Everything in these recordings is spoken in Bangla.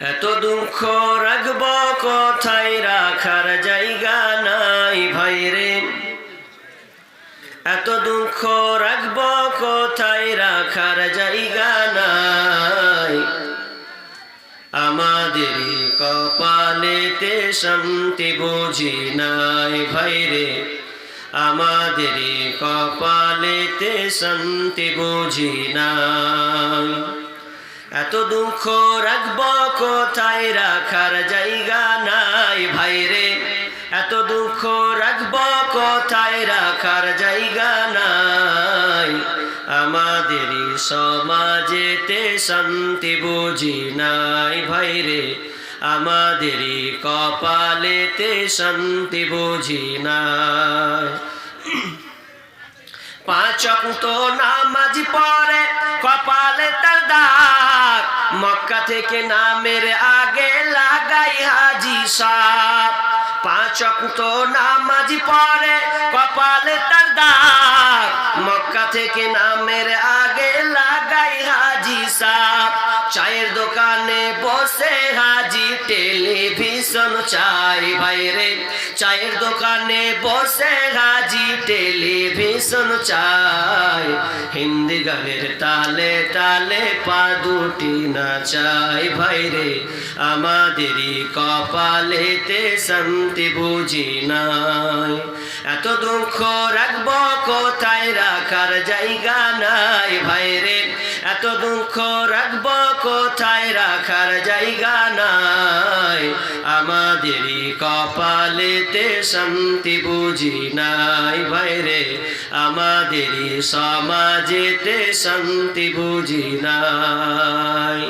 এত দুঃখ রাখব কোথায় রাখার জায়গা নাই ভাই রে। এত দুঃখ রাখব কোথায় রাখার জায়গা নাই। আমাদের কপালেতে শান্তি বুঝি নাই ভাই রে। আমাদেরই কপালেতে শান্তি বুঝি নাই। এত দুঃখ রাখব কোথায় রাখার জায়গা নাই ভাই রে? এত দুঃখ রাখব কোথায় রাখার জায়গা নাই? আমাদেরই সমাজেতে শান্তি বুঝি নাই ভাই রে। আমাদেরই কপালেতে শান্তি বুঝি নাই। পাঁচ তো নামাজ পরে কপালে তার দাগ মক্কা থেকে নামের আগে লাগাই হাজি সাপ। পাঁচ তো নামাজি পরে কপালে তার দাগ। মক্কা থেকে নামের আগে সাপ চায়ের দোকানে বসে হাজি টেলিভিশন চাই ভাইরে। চায়ের দোকানে বসে হাজি টেলিভিশন চাই। হিন্দি গানের তালে তালে পা দুটি না চাই ভাইরে। আমাদেরই কপালেতে শান্তি বুঝি নাই। এত দুঃখ রাখব কোথায় রাখার জায়গা নাই ভাইরে। এত দুঃখ রাখব কোথায় রাখার জায়গা নাই? আমাদেরই কপালেতে শান্তি বুঝি নাই ভাইরে আমাদেরই সমাজেতে শান্তি বুঝি নাই।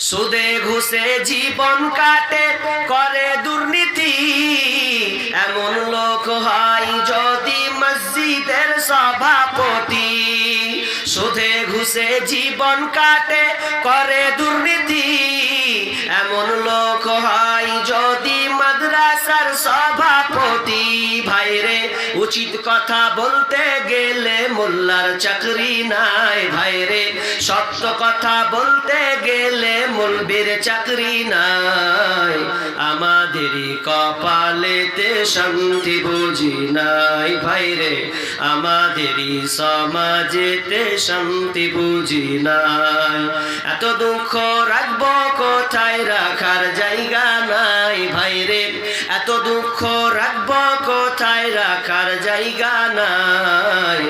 সুদে ঘুষে জীবন কাটে, করে দুর্নীতি ঘুষে জীবন কাটে, করে দুর্নীতি। এমন লোক হয় যদি মাদ্রাসার সভাপতি। ভাইরে, উচিত কথা বলতে গেলে মোল্লার চাকরি নাই ভাইরে সত্য কথা বলতে গেলে মুলবির চাকরি নাই। আমাদেরই কপালেতে শান্তি বুঝি নাই ভাইরে আমাদেরই সমাজেতে শান্তি বুঝি নাই। এত দুঃখ রাখব কোথায়? রাখার জায়গা নাই ভাইরে এত দুঃখ রাখব কোথায়? রাখার জায়গা নাই।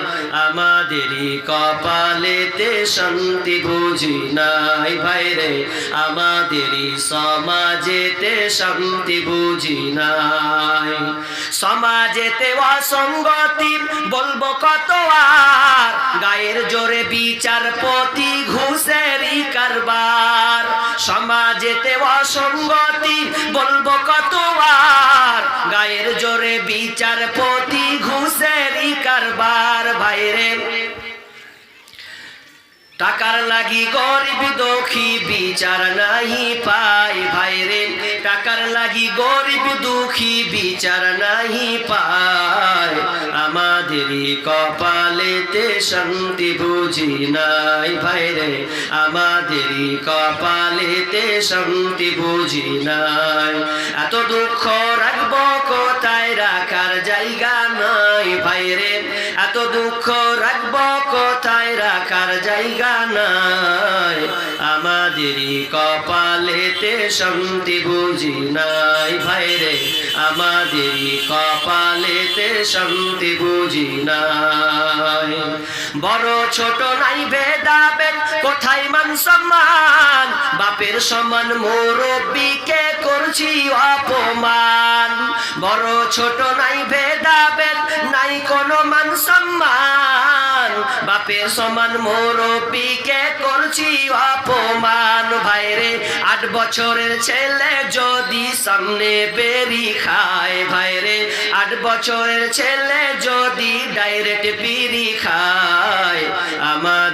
আমাদেরই কপালেতে শান্তি বুঝি নাই। ভাইরে আমাদেরই সমাজেতে শান্তি বুঝি নাই। সমাজেতে অসঙ্গতি বলব কত আর? গায়ের জোরে বিচারপতি ঘুষেরই কারবার। সমাজেতে অসঙ্গতি বলব কত আর? গায়ের জোরে বিচারপতি ঘুষেরই কারবার বাইরে। টাকার লাগি গরিব দুঃখী, বিচার নাহি পাই ভাইরে। টাকার লাগি গরিব দুঃখী, বিচার নাহি পায়। আমাদেরই কপালেতে শান্তি বুঝি নাই ভাইরে। আমাদেরই কপালেতে শান্তি বুঝি নাই। এত দুঃখ ভাইরে এত দুঃখ রাখব কোথায়? রাখার জায়গা নাই। আমাদেরই কপালেতে শান্তি বুঝি নাই ভাইরে আমাদেরই কপালেতে শান্তি বুঝি নাই। বড় ছোট নাই ভেদাভেদ কোথায় মান সম্মান? বাপের সমান মুরব্বীকে করছি অপমান। বড় ছোট নাই ভেদাভেদ নাই কোনো মান সম্মান। বাপের সমান মুরব্বীকে করছি অপমান। ভাইরে, আট বছরের ছেলে যদি সামনে বেরি খায়। ভাইরে, আট বছরের ছেলে যদি ডাইরেক্ট বিড়ি খায়।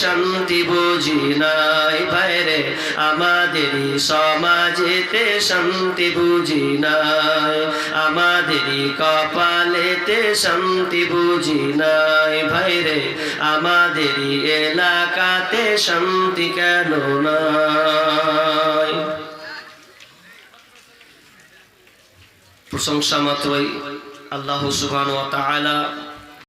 শান্তি বুঝি নাই ভাইরে আমাদেরই সমাজেতে শান্তি বুঝি নাই। আমাদেরই কপালেতে শান্তি বুঝি নাই ভাইরে আমাদেরই এলাকাতে শান্তি কেন নাই? প্রশংসা মাত্রই আল্লাহ সুবহান ওয়া তাআলা